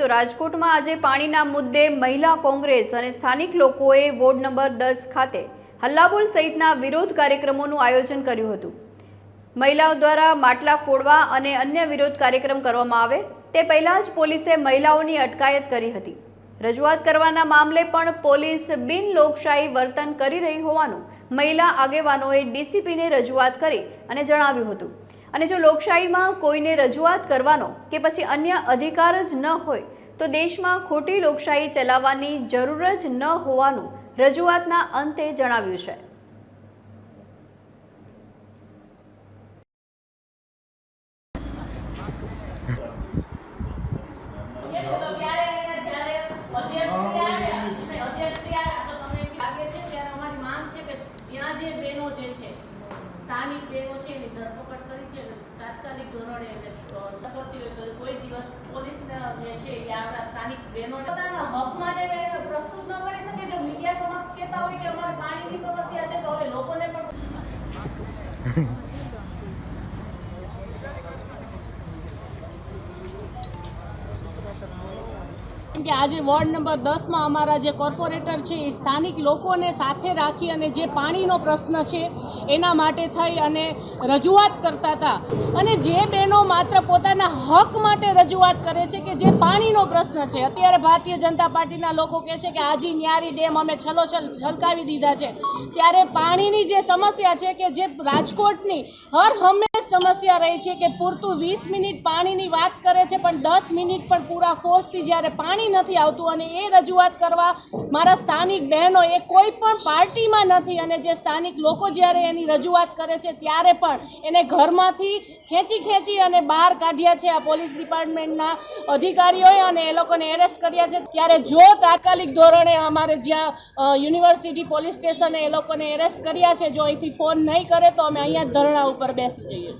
તો રાજકોટમાં આજે પાણીના મુદ્દે મહિલા કોંગ્રેસ અને સ્થાનિક લોકોએ વોર્ડ નંબર દસ ખાતે હલ્લાબોલ સહિતના વિરોધ કાર્યક્રમોનું આયોજન કર્યું હતું. મહિલાઓ દ્વારા માટલા ફોડવા અને અન્ય વિરોધ કાર્યક્રમ કરવામાં આવે તે પહેલાં જ પોલીસે મહિલાઓની અટકાયત કરી હતી. રજૂઆત કરવાના મામલે પણ પોલીસ બિન લોકશાહી વર્તન કરી રહી હોવાનું મહિલા આગેવાનોએ ડીસીપીને રજૂઆત કરી અને જણાવ્યું હતું. અને જો લોકશાહીમાં કોઈને રજૂઆત કરવાનો કે પછી અન્ય અધિકાર જ ન હોય, તો દેશમાં ખોટી લોકશાહી ચલાવવાની જરૂર જ ન હોવાનું રજૂઆતના અંતે જણાવ્યું છે. જે બહેનો જે છે સ્થાનિક બહેનો છે એની ધરપકડ કરી છે તાત્કાલિક ધોરણે એને કરતી હોય તો કોઈ દિવસ પોલીસના જે છે એ આપણા સ્થાનિક બહેનોને પોતાના હક માટે પ્રસ્તુત ન કરી શકે. જો મીડિયા સમક્ષ કહેતા હોય કે અમારે પાણીની સમસ્યા છે, તો હવે લોકોને પણ કે આજે વોર્ડ નંબર દસમાં અમારા જે કોર્પોરેટર છે એ સ્થાનિક લોકોને સાથે રાખી અને જે પાણીનો પ્રશ્ન છે એના માટે થઈ અને રજૂઆત કરતા હતા. અને જે બહેનો માત્ર પોતાના હક માટે રજૂઆત કરે છે કે જે પાણીનો પ્રશ્ન છે. અત્યારે ભારતીય જનતા પાર્ટીના લોકો કહે છે કે આજી ન્યારી ડેમ અમે છલોછલ છલકાવી દીધા છે. ત્યારે પાણીની જે સમસ્યા છે કે જે રાજકોટની હર હંમેશ સમસ્યા રહી છે કે પૂરતું વીસ મિનિટ પાણીની વાત કરે છે, પણ દસ મિનિટ પણ પૂરા ફોર્સથી જ્યારે પાણી નથી આવતું અને એ રજૂઆત કરવા મારા સ્થાનિક બહેનો એ કોઈ પણ પાર્ટીમાં નથી અને જે સ્થાનિક લોકો જ્યારે એની રજૂઆત કરે છે ત્યારે પણ એને ઘરમાંથી ખેંચી ખેંચી અને બહાર કાઢ્યા છે. આ પોલીસ ડિપાર્ટમેન્ટના અધિકારીઓએ અને એ લોકોને એરેસ્ટ કર્યા છે. ત્યારે જો તાત્કાલિક ધોરણે અમારે જ્યાં યુનિવર્સિટી પોલીસ સ્ટેશને એ લોકોને એરેસ્ટ કર્યા છે, જો અહીંથી ફોન નહીં કરે તો અમે અહીંયા ધરણા ઉપર બેસી જઈએ છીએ.